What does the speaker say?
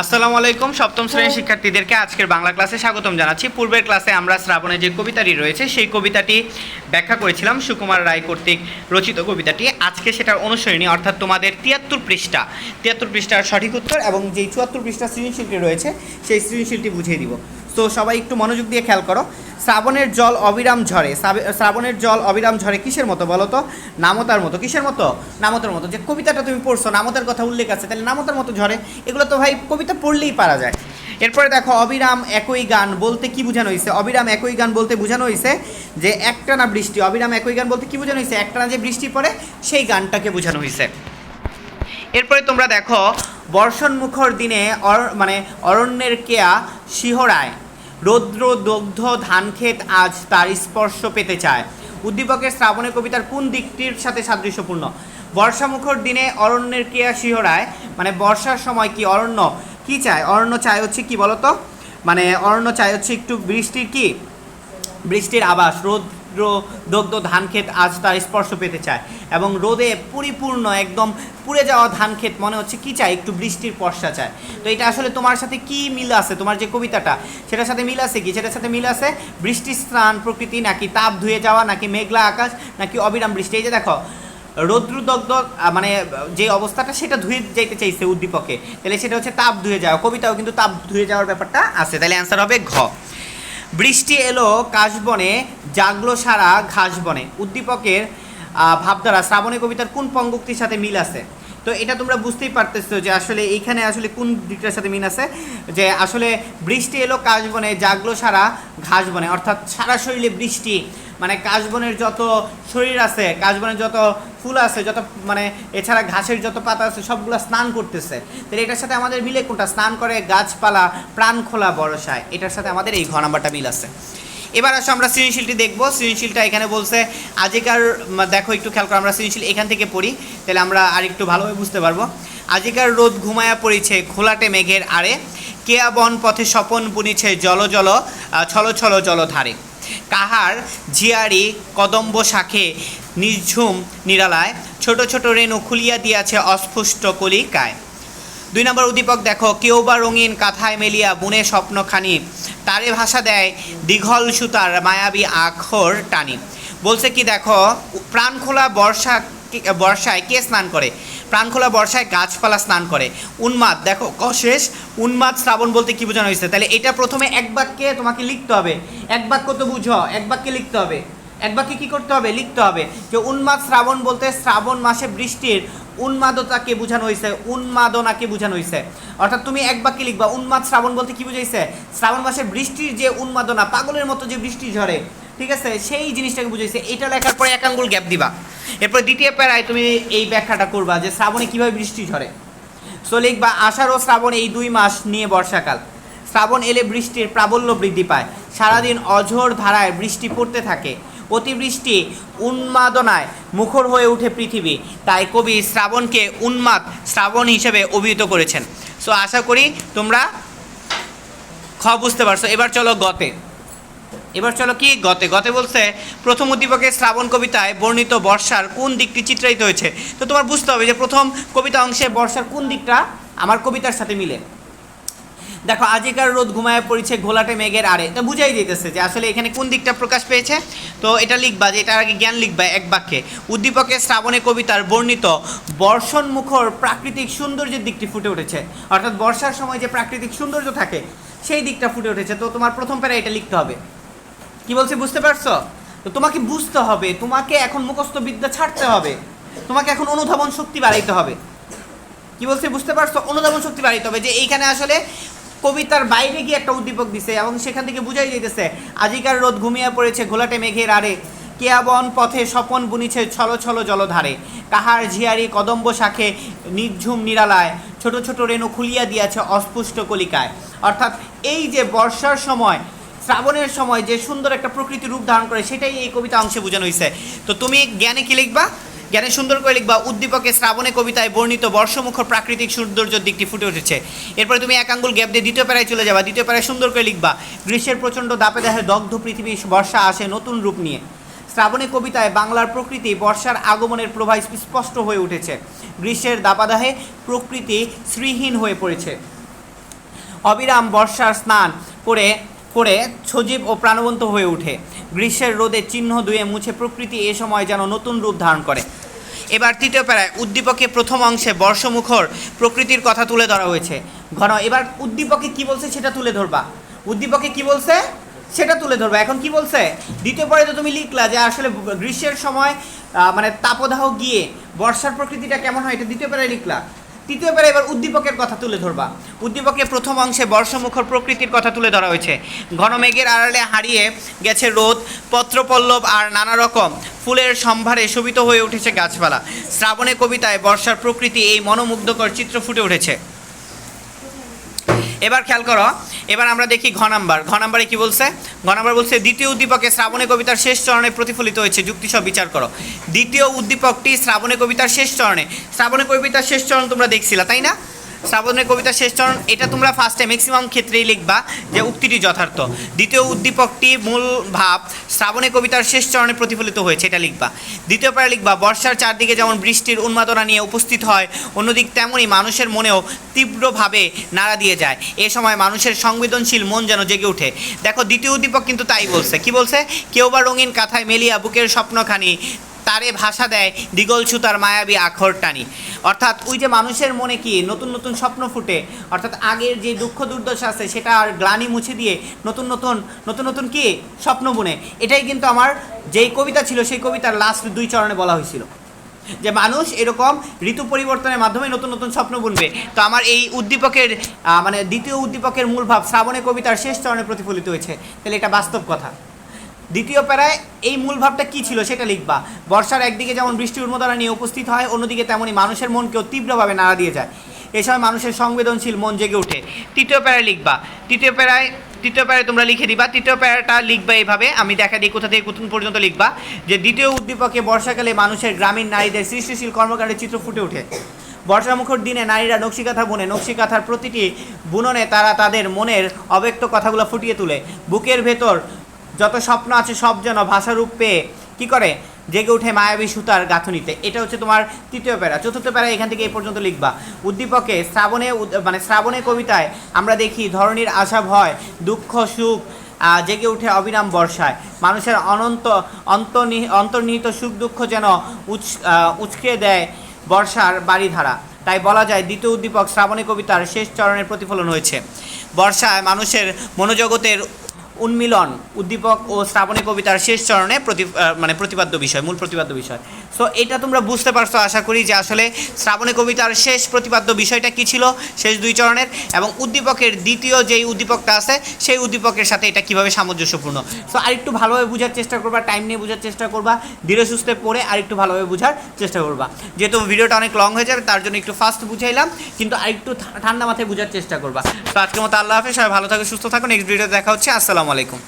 আসসালামু আলাইকুম সপ্তম শ্রেণির শিক্ষার্থীদেরকে আজকের বাংলা ক্লাসে স্বাগতম জানাচ্ছি। পূর্বের ক্লাসে আমরা শ্রাবণে যে কবিতাটি রয়েছে সেই কবিতাটি ব্যাখ্যা করেছিলাম সুকুমার রায় কর্তৃক রচিত কবিতাটি। আজকে সেটার অনুসরণী অর্থাৎ তোমাদের তিয়াত্তর পৃষ্ঠা। তিয়াত্তর পৃষ্ঠার সঠিক উত্তর এবং যেই চুয়াত্তর পৃষ্ঠা সৃজনশীলটি রয়েছে সেই সৃজনশীলটি বুঝিয়ে দিব। তো সবাই একটু মনোযোগ দিয়ে খেয়াল করো। শ্রাবণের জল অবিরাম ঝরে। শ্রাবে- শ্রাবণের জল অবিরাম ঝরে কিসের মতো বলো তো? নামতার মতো। কিসের মতো? নামতার মতো। যে কবিতাটা তুমি পড়ছো, নামতার কথা উল্লেখ আছে, তাহলে নামতার মতো ঝরে। এগুলো তো ভাই কবিতা পড়লেই পারা যায়। এরপরে দেখো, অবিরাম একই গান বলতে কি বোঝানো হয়েছে? অবিরাম একই গান বলতে বোঝানো হয়েছে যে একটানা বৃষ্টি, অবিরাম একই গান বলতে কি বোঝানো হয়েছে? একটানা যে বৃষ্টি পড়ে, সেই গানটাকে বোঝানো হয়েছে। এরপরে তোমরা দেখো বর্ষণ মুখর দিনে অর- মানে অরণ্যের কেয়া শিহরায়। রৌদ্র দগ্ধ ধানক্ষেত আজ তার স্পর্শ পেতে চায়। উদ্দীপকের শ্রাবণের কবিতার কোন দিকটির সাথে সাদৃশ্যপূর্ণ? বর্ষামুখর দিনে অরণ্যের ক্রিয়া শিহরায় মানে বর্ষার সময় কি অরণ্য? কি চায়? অরণ্য চায় হচ্ছে কি বলতো? মানে অরণ্য চায় হচ্ছে একটু বৃষ্টির কি? বৃষ্টির আবাস রৌদ্র দগ্ধ ধান ক্ষেত আজ তার স্পর্শ পেতে চায় এবং রোদে পরিপূর্ণ একদম পুড়ে যাওয়া ধান ক্ষেত মনে হচ্ছে কি চায়? একটু বৃষ্টির বর্ষা চায়। তো এটা আসলে তোমার সাথে কি মিল আছে? তোমার যে কবিতাটা, সেটার সাথে মিল আছে কি? সেটার সাথে মিল আছে বৃষ্টির স্নান, প্রকৃতি, নাকি তাপ ধুয়ে যাওয়া, নাকি মেঘলা আকাশ, নাকি অবিরাম বৃষ্টি? এই যে দেখো, রৌদ্রদগ্ধ মানে যে অবস্থাটা, সেটা ধুয়ে যাইতে চাইছে উদ্দীপকে। তাহলে সেটা হচ্ছে তাপ ধুয়ে যাওয়া। কবিতাও কিন্তু তাপ ধুয়ে যাওয়ার ব্যাপারটা আছে। তাহলে অ্যান্সার হবে ঘ। বৃষ্টি এলো কাশবনে জাগলো সারা ঘাসবনে উদ্দীপকের ভাবধারা, শ্রাবণী কবিতার কোন পঙ্গক্তির সাথে মিল আছে? তো এটা তোমরা বুঝতেই পারতেছো যে আসলে এইখানে আসলে কোন দিকটার সাথে মিল আছে? যে আসলে বৃষ্টি এলো কাশবনে জাগলো সারা ঘাসবনে অর্থাৎ সারা শরীরে বৃষ্টি। মানে কাশবনের যত শরীর আছে, কাশবনের যত ফুল আছে, যত মানে এছাড়া ঘাসের যত পাতা আছে, সবগুলো স্নান করতেছে। তাহলে এটার সাথে আমাদের মিলে কোনটা? স্নান করে গাছপালা, প্রাণ খোলা বরসায় এটার সাথে আমাদের এই ঘ নাম্বারটা মিল আছে। এবার আসো আমরা সৃজনশীলটি দেখব। সৃজনশীলটা এখানে বলছে, আজিকার দেখো একটু খেয়াল করো, আমরা সৃজনশীল এখান থেকে পড়ি, তাহলে আমরা আর একটু ভালোভাবে বুঝতে পারব। আজিকার রোদ ঘুমায়া পড়েছে খোলাটে মেঘের আড়ে। কেয়া বন পথে স্বপন বুনিছে জল জল ছল ছল জলধারে কাহার ঝিয়ারি কদম্ব শাখে নিঝুম নিরালায়, ছোট ছোট রেণু খুলিয়া দিয়াছে অস্ফুষ্ট কলিকায়। দুই নম্বর উদ্দীপক দেখো, কেউ বা রঙিন কাঁথায় মেলিয়া বুনে স্বপ্নখানি, তারে ভাষা দেয় দীঘল সুতার মায়াবী আখর টানি। বলছে কি দেখো প্রাণ খোলা বর্ষা, বর্ষায় কে স্নান করে? প্রাণ খোলা বর্ষায় গাছপালা স্নান করে। উন্মাদ, দেখো কশেষ উন্মাদ শ্রাবণ বলতে কি বোঝানো হয়েছে? তাহলে এটা প্রথমে এক বাক্যে তোমাকে লিখতে হবে। এক বাক্য তো বুঝো, এক বাক্যে লিখতে হবে। এক বাক্যে কী করতে হবে? লিখতে হবে যে, উন্মাদ শ্রাবণ বলতে শ্রাবণ মাসে বৃষ্টির উন্মাদতাকে বোঝানো হয়েছে, উন্মাদনাকে বোঝানো হয়েছে। অর্থাৎ তুমি এক বাক্যে লিখবা, উন্মাদ শ্রাবণ বলতে কি বুঝাইছে? শ্রাবণ মাসে বৃষ্টির যে উন্মাদনা, পাগলের মতো যে বৃষ্টি ঝরে ঠিক আছে? সেই জিনিসটাকে বুঝাইছে। এটা লেখার পরে এক আঙ্গুল গ্যাপ দিবা। এরপর দ্বিতীয় প্যারায় তুমি এই ব্যাখ্যাটা করবা যে শ্রাবণে কীভাবে বৃষ্টি ঝরে। সো লিখবা, আষাঢ় ও শ্রাবণ এই দুই মাস নিয়ে বর্ষাকাল। শ্রাবণ এলে বৃষ্টির প্রাবল্য বৃদ্ধি পায়। সারাদিন অঝোর ধারায় বৃষ্টি পড়তে থাকে। অতিবৃষ্টি উন্মাদনায় মুখর হয়ে ওঠে পৃথিবী। তাই কবি শ্রাবণকে উন্মাদ শ্রাবণ হিসেবে অভিহিত করেছেন। সো আশা করি তোমরা খ বুঝতে পারছ। এবার চলো গতে। এবার চলো কি গতে। গতে বলছে, প্রথম উদ্দীপকের শ্রাবণ কবিতায় বর্ণিত বর্ষার কোন দিকটি চিত্রায়িত হয়েছে? তো তোমার বুঝতে হবে যে প্রথম কবিতা অংশে বর্ষার কোন দিকটা আমার কবিতার সাথে মিলে। দেখো, আজিকার রোদ ঘুমায় পড়েছে ঘোলাটে মেঘের আড়ে। তো বুঝাই দিতেছে যে আসলে এখানে কোন দিকটা প্রকাশ পেয়েছে। তো এটা লিখবা যে এটার আগে জ্ঞান লিখবা এক বাক্যে। উদ্দীপকের শ্রাবণে কবিতার বর্ণিত বর্ষণ মুখর প্রাকৃতিক সৌন্দর্যের দিকটি ফুটে উঠেছে। অর্থাৎ বর্ষার সময় যে প্রাকৃতিক সৌন্দর্য থাকে, সেই দিকটা ফুটে উঠেছে। তো তোমার প্রথম প্যারা এটা লিখতে হবে। কি বলছে, বুঝতে পারছ? তো তোমাকে বুঝতে হবে, তোমাকে এখন মুখস্থ বিদ্যা ছাড়তে হবে। তোমাকে এখন অনুধাবন শক্তি বাড়াইতে হবে। কি বলছে, বুঝতে পারছ? অনুধাবন শক্তি বাড়াইতে হবে যে এইখানে আসলে কবিতার বাইরে গিয়ে একটা উদ্দীপক দিছে এবং সেখান থেকে বুঝাই দিতেছে, আজিকার রোদ ঘুমিয়ে পড়েছে ঘোলাটে মেঘের আরে কেয়াবন পথে স্বপন বুনিছে ছল ছল জলধারে। কাহার ঝিয়ারি কদম্ব শাখে নির্ঝুম নিরালায়। ছোট ছোট রেণু খুলিয়া দিয়াছে অস্পুষ্ট কলিকায়। অর্থাৎ এই যে বর্ষার সময় শ্রাবণের সময় যে সুন্দর একটা প্রকৃতি রূপ ধারণ করে, সেটাই এই কবিতা অংশে বোঝানো হয়েছে তো তুমি জ্ঞানে কি লিখবা? জ্ঞানে সুন্দর করে লিখবা, উদ্দীপকে শ্রাবণে কবিতায় বর্ণিত বর্ষমুখর প্রাকৃতিক সৌন্দর্যের দিকটি ফুটে উঠেছে। এরপরে তুমি এক আঙ্গুল গ্যাপ দিয়ে দ্বিতীয় প্যারায় চলে যাবা, দ্বিতীয় প্যারায় সুন্দর করে লিখবা, গ্রীষ্মের প্রচণ্ড দাপে দেহে দগ্ধ পৃথিবী, বর্ষা আসে নতুন রূপ নিয়ে। শ্রাবণে কবিতায় বাংলার প্রকৃতি বর্ষার আগমনের প্রভাব স্পষ্ট হয়ে উঠেছে। গ্রীষ্মের দাপাদাহে প্রকৃতি শ্রীহীন হয়ে পড়েছে। অবিরাম বর্ষার স্নান করে করে সজীব ও প্রাণবন্ত হয়ে ওঠে। গ্রীষ্মের রোদে চিহ্ন ধুয়ে মুছে প্রকৃতি এ সময় যেন নতুন রূপ ধারণ করে। এবার তৃতীয় প্যারায় উদ্দীপকে প্রথম অংশে বর্ষমুখর প্রকৃতির কথা তুলে ধরা হয়েছে। ঘন, এবার উদ্দীপকে কি বলছে সেটা তুলে ধরবা। উদ্দীপকে কি বলছে? সেটা তুলে ধরবা। এখন কি বলছে? দ্বিতীয় পরে তো তুমি লিখলা যে আসলে গ্রীষ্মের সময় মানে তাপদাহ গিয়ে বর্ষার প্রকৃতিটা কেমন হয়, এটা দ্বিতীয় প্যারায় লিখলা। তৃতীয় প্যারা এবার উদ্দীপকের কথা তুলে ধরবা। উদ্দীপকে প্রথম অংশে বর্ষমুখর প্রকৃতির কথা তুলে ধরা হয়েছে। ঘন মেঘের আড়ালে হারিয়ে গেছে রোদ, পত্রপল্লব আর নানা রকম। ফুলের সম্ভারে শোভিত হয়ে উঠেছে গাছপালা। শ্রাবণে কবিতায় বর্ষার প্রকৃতি এই মনোমুগ্ধকর চিত্র ফুটে উঠেছে। এবার খেয়াল করো, এবার আমরা দেখি ঘ নাম্বার। ঘ নাম্বারে কি বলছে? ঘ নাম্বার বলছে, দ্বিতীয় উদ্দীপকে শ্রাবণে কবিতার শেষ চরণে প্রতিফলিত হয়েছে, যুক্তি সব বিচার করো। দ্বিতীয় উদ্দীপকটি শ্রাবণে কবিতার শেষ চরণে। শ্রাবণে কবিতার শেষ চরণ তোমরা দেখছিলা, তাই না? শ্রাবণের কবিতার শেষ চরণ, এটা তোমরা ফার্স্টে ম্যাক্সিমাম ক্ষেত্রেই লিখবা যে উক্তিটি যথার্থ। দ্বিতীয় উদ্দীপকটি মূল ভাব শ্রাবণে কবিতার শেষ চরণে প্রতিফলিত হয়েছে, এটা লিখবা। দ্বিতীয় পারে লিখবা, বর্ষার চারদিকে যেমন বৃষ্টির উন্মাদনা নিয়ে উপস্থিত হয়, অন্যদিক তেমনই মানুষের মনেও তীব্রভাবে নাড়া দিয়ে যায়। এ সময় মানুষের সংবেদনশীল মন যেন জেগে ওঠে। দেখো, দ্বিতীয় উদ্দীপক কিন্তু তাই বলছে। কি বলছে? কেউ বা রঙিন কাথায় মেলিয়া বুকের স্বপ্নখানি তারে ভাষা দেয় দিগল সুতার মায়াবী আখর টানি। অর্থাৎ ওই যে মানুষের মনে কি নতুন নতুন স্বপ্ন ফুটে, অর্থাৎ আগের যে দুঃখ দুর্দশা আছে সেটা আর গ্লানি মুছে দিয়ে নতুন নতুন নতুন নতুন কি স্বপ্ন বুনে। এটাই কিন্তু আমার যেই কবিতা ছিল সেই কবিতার লাস্ট দুই চরণে বলা হয়েছিল। যে মানুষ এরকম ঋতু পরিবর্তনের মাধ্যমে নতুন নতুন স্বপ্ন বুনবে। তো আমার এই উদ্দীপকের মানে দ্বিতীয় উদ্দীপকের মূল ভাব শ্রাবণে কবিতার শেষ চরণে প্রতিফলিত হয়েছে। তাহলে এটা বাস্তব কথা। দ্বিতীয় প্যারায় এই মূল ভাবটা কি ছিল সেটা লিখবা। বর্ষার একদিকে যেমন বৃষ্টি উন্মোদনা নিয়ে উপস্থিত হয়, অন্যদিকে তেমনই মানুষের মনকেও তীব্রভাবে নাড়া দিয়ে যায়। এ সময় মানুষের সংবেদনশীল মন জেগে ওঠে। তৃতীয় প্যারায় লিখবা। তৃতীয় প্যারায় তৃতীয় প্যারায় তোমরা লিখে দিবা। তৃতীয় প্যারাটা লিখবা এইভাবে, আমি দেখা দিই কোথা থেকে কোথা পর্যন্ত লিখবা। যে দ্বিতীয় উদ্দীপকে বর্ষাকালে মানুষের গ্রামীণ নারীদের সৃষ্টিশীল কর্মকাণ্ডের চিত্র ফুটে ওঠে। বর্ষামুখর দিনে নারীরা নকশিকাঁথা বুনে, নকশিকাঁথার প্রতিটি বুননে তারা তাদের মনের অব্যক্ত কথাগুলো ফুটিয়ে তোলে। বুকের ভেতর যত স্বপ্ন আছে সব যেন ভাষারূপ পেয়ে কি করে? জেগে উঠে মায়াবী সুতার গাঁথনিতে। এটা হচ্ছে তোমার তৃতীয় প্যারা। চতুর্থ প্যারা এখান থেকে এই পর্যন্ত লিখবা। উদ্দীপকে শ্রাবণে মানে শ্রাবণে কবিতায় আমরা দেখি ধরনীর আশা, ভয়, দুঃখ, সুখ জেগে উঠে অবিরাম বর্ষায়। মানুষের অনন্ত, অন্তর্নি- অন্তর্নিহিত সুখ, দুঃখ যেন উচ উচকে দেয় বর্ষার বাড়িধারা তাই বলা যায় দ্বিতীয় উদ্দীপক শ্রাবণী কবিতার শেষ চরণের প্রতিফলন হয়েছে। বর্ষায় মানুষের মনোজগতের উন্মিলন, উদ্দীপক ও শ্রাবণী কবিতার শেষ চরণে প্রতি মানে প্রতিপাদ্য বিষয়, মূল প্রতিপাদ্য বিষয়। সো এটা তোমরা বুঝতে পারছ, আশা করি যে আসলে শ্রাবণী কবিতার শেষ প্রতিপাদ্য বিষয়টা কি ছিল, শেষ দুই চরণের, এবং উদ্দীপকের দ্বিতীয় যেই উদ্দীপকটা আছে, সেই উদ্দীপকের সাথে এটা কীভাবে সামঞ্জস্যপূর্ণ। সো আরেকটু ভালোভাবে বোঝার চেষ্টা করবা টাইম নিয়ে বোঝার চেষ্টা করবা, ধীরে সুস্থে পড়ে আরেকটু ভালোভাবে বোঝার চেষ্টা করবা। যেহেতু ভিডিওটা অনেক লং হয়ে যাবে, তার জন্য একটু ফাস্ট বুঝাইলাম, কিন্তু আরেকটু ঠান্ডা মাথায় বোঝার চেষ্টা করবা। তো আজকের মতো আল্লাহ হাফেজ, সবাই ভালো থাকো, সুস্থ থাকো নেক্সট ভিডিও দেখা হচ্ছে আসসালামু আলাইকুম।